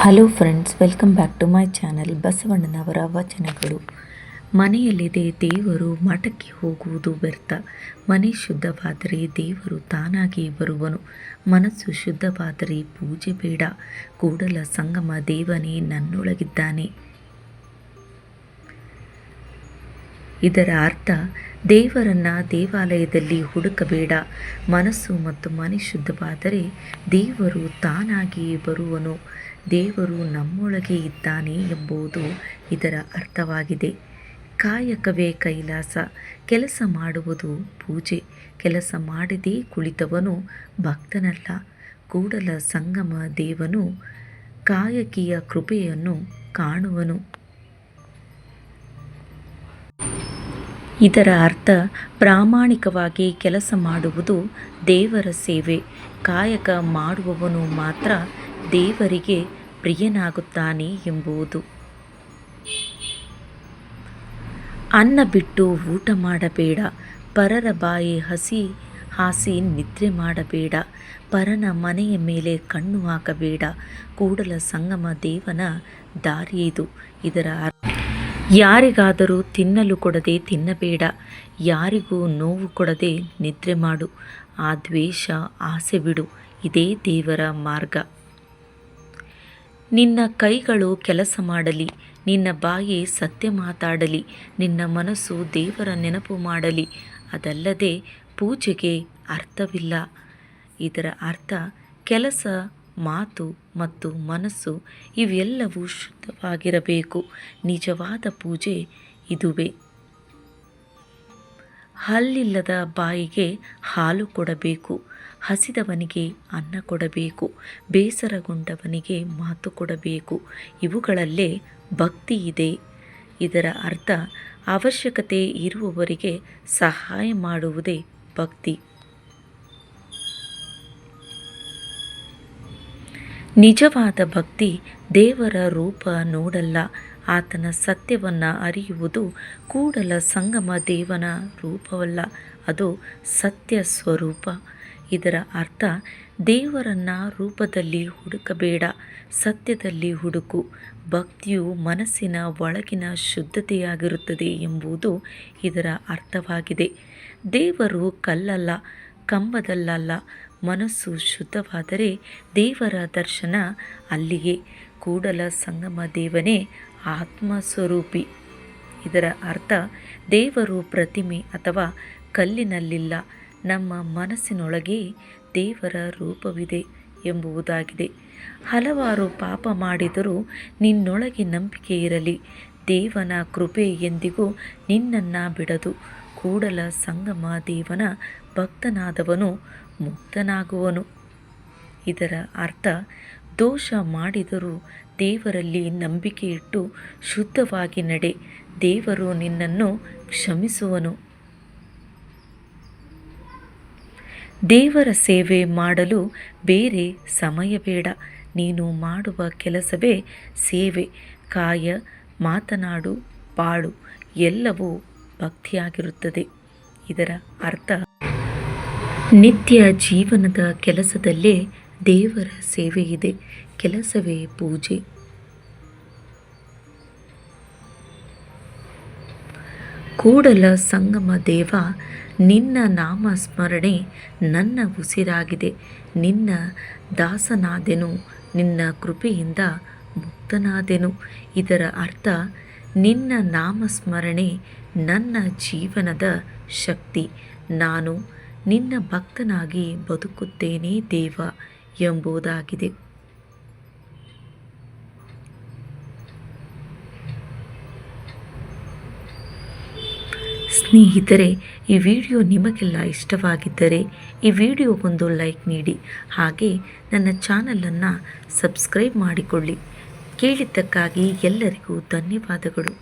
Hello friends, welcome back to my channel ಬಸವಣ್ಣನವರ ವಚನಗಳು. ಮನೆಯಲ್ಲಿದೆ ದೇವರು, ಮಠಕ್ಕೆ ಹೋಗುವುದು ವ್ಯರ್ಥ. ಮನೆ ಶುದ್ಧವಾದರೆ ದೇವರು ತಾನಾಗಿ ಬರುವನು. ಮನಸ್ಸು ಶುದ್ಧವಾದರೆ ಪೂಜೆ ಬೇಡ. ಕೂಡಲ ಸಂಗಮ ದೇವನೇ ನನ್ನೊಳಗಿದ್ದಾನೆ. ಇದರ ಅರ್ಥ, ದೇವರನ್ನ ದೇವಾಲಯದಲ್ಲಿ ಹುಡುಕಬೇಡ. ಮನಸ್ಸು ಮತ್ತು ಮನೆ ಶುದ್ಧವಾದರೆ ದೇವರು ತಾನಾಗಿಯೇ ಬರುವನು. ದೇವರು ನಮ್ಮೊಳಗೆ ಇದ್ದಾನೆ ಎಂಬುದು ಇದರ ಅರ್ಥವಾಗಿದೆ. ಕಾಯಕವೇ ಕೈಲಾಸ, ಕೆಲಸ ಮಾಡುವುದು ಪೂಜೆ. ಕೆಲಸ ಮಾಡದೇ ಕುಳಿತವನು ಭಕ್ತನಲ್ಲ. ಕೂಡಲ ಸಂಗಮ ದೇವನು ಕಾಯಕಿಯ ಕೃಪೆಯನ್ನು ಕಾಣುವನು. ಇದರ ಅರ್ಥ ಪ್ರಾಮಾಣಿಕವಾಗಿ ಕೆಲಸ ಮಾಡುವುದು ದೇವರ ಸೇವೆ. ಕಾಯಕ ಮಾಡುವವನು ಮಾತ್ರ ದೇವರಿಗೆ ಪ್ರಿಯನಾಗುತ್ತಾನೆ ಎಂಬುದು ಅನ್ನ ಬಿಟ್ಟು ಊಟ ಮಾಡಬೇಡ, ಪರರ ಬಾಯಿ ಹಸಿ ಹಾಸಿ ನಿದ್ರೆ ಮಾಡಬೇಡ, ಪರನ ಮನೆಯ ಮೇಲೆ ಕಣ್ಣು ಹಾಕಬೇಡ, ಕೂಡಲ ಸಂಗಮ ದೇವನ ದಾರಿ ಇದು, ಇದರ ಯಾರಿಗಾದರೂ ತಿನ್ನಲು ಕೊಡದೆ ತಿನ್ನಬೇಡ, ಯಾರಿಗೂ ನೋವು ಕೊಡದೆ ನಿದ್ರೆ ಮಾಡು, ಆ ದ್ವೇಷ ಆಸೆ ಬಿಡು, ಇದೇ ದೇವರ ಮಾರ್ಗ. ನಿನ್ನ ಕೈಗಳು ಕೆಲಸ ಮಾಡಲಿ, ನಿನ್ನ ಬಾಯಿ ಸತ್ಯ ಮಾತಾಡಲಿ, ನಿನ್ನ ಮನಸ್ಸು ದೇವರ ನೆನಪು ಮಾಡಲಿ, ಅದಲ್ಲದೆ ಪೂಜೆಗೆ ಅರ್ಥವಿಲ್ಲ. ಇದರ ಅರ್ಥ ಕೆಲಸ, ಮಾತು ಮತ್ತು ಮನಸ್ಸು ಇವೆಲ್ಲವೂ ಶುದ್ಧವಾಗಿರಬೇಕು. ನಿಜವಾದ ಪೂಜೆ ಇದುವೇ. ಹಲ್ಲಿಲ್ಲದ ಬಾಯಿಗೆ ಹಾಲು ಕೊಡಬೇಕು. ಹಸಿದವನಿಗೆ ಅನ್ನ ಕೊಡಬೇಕು, ಬೇಸರಗೊಂಡವನಿಗೆ ಮಾತು ಕೊಡಬೇಕು. ಇವುಗಳಲ್ಲೇ ಭಕ್ತಿ ಇದೆ. ಇದರ ಅರ್ಥ, ಅವಶ್ಯಕತೆ ಇರುವವರಿಗೆ ಸಹಾಯ ಮಾಡುವುದೇ ಭಕ್ತಿ. ನಿಜವಾದ ಭಕ್ತಿ ದೇವರ ರೂಪ ನೋಡಲ್ಲ. ಆತನ ಸತ್ಯವನ್ನು ಅರಿಯುವುದು ಕೂಡಲ ಸಂಗಮ ದೇವನ ರೂಪವಲ್ಲ. ಅದು ಸತ್ಯ ಸ್ವರೂಪ. ಇದರ ಅರ್ಥ, ದೇವರನ್ನ ರೂಪದಲ್ಲಿ ಹುಡುಕಬೇಡ, ಸತ್ಯದಲ್ಲಿ ಹುಡುಕು. ಭಕ್ತಿಯು ಮನಸ್ಸಿನ ಒಳಗಿನ ಶುದ್ಧತೆಯಾಗಿರುತ್ತದೆ ಎಂಬುದು ಇದರ ಅರ್ಥವಾಗಿದೆ. ದೇವರು ಕಲ್ಲಲ್ಲ, ಕಂಬದಲ್ಲಲ್ಲ, ಮನಸ್ಸು ಶುದ್ಧವಾದರೆ ದೇವರ ದರ್ಶನ ಅಲ್ಲಿಗೆ ಕೂಡಲ ಸಂಗಮ ದೇವನೇ ಆತ್ಮ ಸ್ವರೂಪಿ ಇದರ ಅರ್ಥ, ದೇವರು ಪ್ರತಿಮೆ ಅಥವಾ ಕಲ್ಲಿನಲ್ಲಿಲ್ಲ ನಮ್ಮ ಮನಸ್ಸಿನೊಳಗೆ ದೇವರ ರೂಪವಿದೆ ಎಂಬುದಾಗಿದೆ. ಹಲವಾರು ಪಾಪ ಮಾಡಿದರೂ ನಿನ್ನೊಳಗೆ ನಂಬಿಕೆ ಇರಲಿ. ದೇವನ ಕೃಪೆ ಎಂದಿಗೂ ನಿನ್ನನ್ನು ಬಿಡದು. ಕೂಡಲ ಸಂಗಮ ದೇವನ ಭಕ್ತನಾದವನು ಮುಕ್ತನಾಗುವನು. ಇದರ ಅರ್ಥ, ದೋಷ ಮಾಡಿದರೂ ದೇವರಲ್ಲಿ ನಂಬಿಕೆ ಇಟ್ಟು ಶುದ್ಧವಾಗಿ ನಡೆ. ದೇವರು ನಿನ್ನನ್ನು ಕ್ಷಮಿಸುವನು. ದೇವರ ಸೇವೆ ಮಾಡಲು ಬೇರೆ ಸಮಯ ಬೇಡ. ನೀನು ಮಾಡುವ ಕೆಲಸವೇ ಸೇವೆ. ಕಾಯ, ಮಾತನಾಡು ಬಾಳು ಎಲ್ಲವೂ ಭಕ್ತಿಯಾಗಿರುತ್ತದೆ. ಇದರ ಅರ್ಥ, ನಿತ್ಯ ಜೀವನದ ಕೆಲಸದಲ್ಲೇ ದೇವರ ಸೇವೆ ಇದೆ ಕೆಲಸವೇ ಪೂಜೆ. ಕೂಡಲ ಸಂಗಮ ದೇವ, ನಿನ್ನ ನಾಮ ಸ್ಮರಣೆ ನನ್ನ ಉಸಿರಾಗಿದೆ. ನಿನ್ನ ದಾಸನಾದೆನು, ನಿನ್ನ ಕೃಪೆಯಿಂದ ಮುಕ್ತನಾದೆನು. ಇದರ ಅರ್ಥ, ನಿನ್ನ ನಾಮಸ್ಮರಣೆ ನನ್ನ ಜೀವನದ ಶಕ್ತಿ. ನಾನು ನಿನ್ನ ಭಕ್ತನಾಗಿ ಬದುಕುತ್ತೇನೆ ದೇವ ಎಂಬುದಾಗಿದೆ. ಸ್ನೇಹಿತರೆ, ಈ ವಿಡಿಯೋ ನಿಮಗೆಲ್ಲ ಇಷ್ಟವಾಗಿದ್ದರೆ ಈ ವಿಡಿಯೋಗೊಂದು ಲೈಕ್ ನೀಡಿ. ಹಾಗೆ ನನ್ನ ಚಾನಲನ್ನು ಸಬ್ಸ್ಕ್ರೈಬ್ ಮಾಡಿಕೊಳ್ಳಿ. ಕೇಳಿದ್ದಕ್ಕಾಗಿ ಎಲ್ಲರಿಗೂ ಧನ್ಯವಾದಗಳು.